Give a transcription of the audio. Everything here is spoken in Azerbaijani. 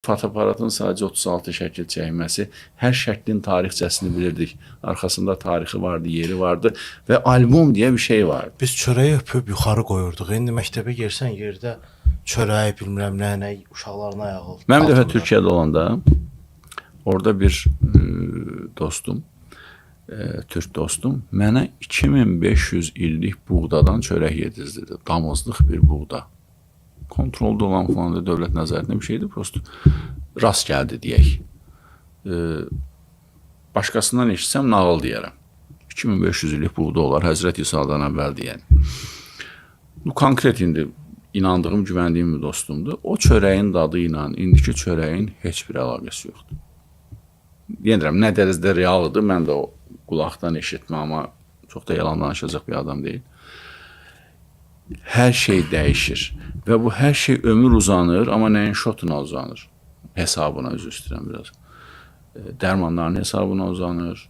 Fotoaparatın sadəcə 36 şəkil çəkməsi, hər şəklin tarixçəsini bilirdik. Arxasında tarixi vardı, yeri vardı və albom deyə bir şey vardı. Biz çörəyi öpüb yuxarı qoyurduq. İndi məktəbə girsən yerdə çörəyi bilmirəm nə, nə uşaqların ayağı. Mən bir dəfə. Türkiyədə olanda orada bir e, dostum, e, türk dostum mənə 2500 illik buğdadan çörək yedizdirdi. Damızlıq bir buğda. Kontrolda olan falan da dövlət nəzarətində bir şeydi. Prosto rast gəldi deyək. E, başqasından eşitsəm nağıl deyərəm. 2500 illik buğda olar Həzrət İsa'dan əvvəl deyən. Bu konkret indi inandığım, güvəndiyim bir dostumdur. O çörəyin dadı ilə indiki çörəyin heç bir əlaqəsi yoxdur. Deyirəm, nə dərəcədə realdır, mən də o qulaqdan eşitmə, amma çox da yalan danışacaq bir adam deyil. her şey değişir. Ve bu her şey ömür uzanır ama neyin şotuna uzanır. Hesabına özür üzüstüren biraz. Ee, dermanların hesabına uzanır.